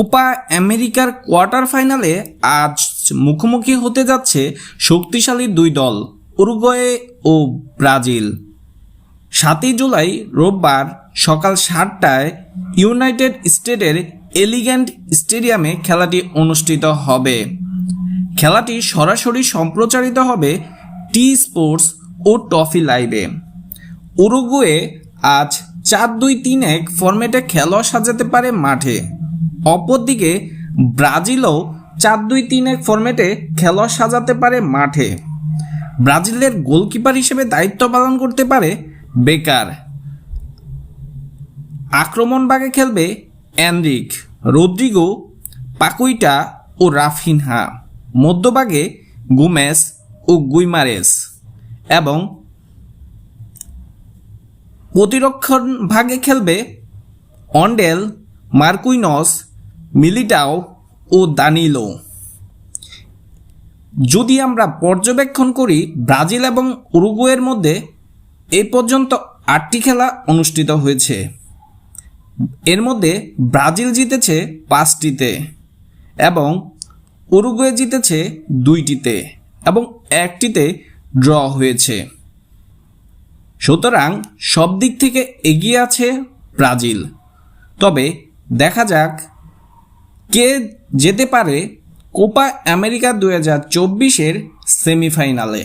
Copa আমেরিকার quarter ফাইনালে আজ মুখোমুখি হতে যাচ্ছে শক্তিশালী দুই দল, উরুগুয়ে ও ব্রাজিল। সাতই জুলাই রোববার সকাল সাতটায় ইউনাইটেড স্টেটের এলিগ্যান্ট স্টেডিয়ামে খেলাটি অনুষ্ঠিত হবে। খেলাটি সরাসরি সম্প্রচারিত হবে টি স্পোর্টস ও টফি লাইভে। উরুগুয়ে আজ চার দুই তিন এক ফরম্যাটে খেলোয়াড় সাজাতে পারে মাঠে। অপরদিকে ব্রাজিলও চার দুই তিন এক ফরম্যাটে খেলোয়াড় সাজাতে পারে মাঠে। ব্রাজিলের গোলকিপার হিসেবে দায়িত্ব পালন করতে পারে বেকার। আক্রমণ ভাগে খেলবে অ্যানরিক রদ্রিগো পাকুইটা ও রাফিনহা। মধ্যভাগে গুমেস ও গুইমারেস। এবং প্রতিরক্ষণ ভাগে খেলবে অন্ডেল, মার্কুইনস মিলিটাও ও দানিলো যদি আমরা পর্যবেক্ষণ করি, ব্রাজিল এবং উরুগুয়ের মধ্যে এ পর্যন্ত আটটি খেলা অনুষ্ঠিত হয়েছে। এর মধ্যে ব্রাজিল জিতেছে পাঁচটিতে এবং উরুগুয়ে জিতেছে দুইটিতে এবং একটিতে ড্র হয়েছে। সুতরাং সব দিক থেকে এগিয়ে আছে ব্রাজিল। তবে দেখা যাক কে যেতে পারে কোপা আমেরিকা দু হাজার চব্বিশের সেমিফাইনালে।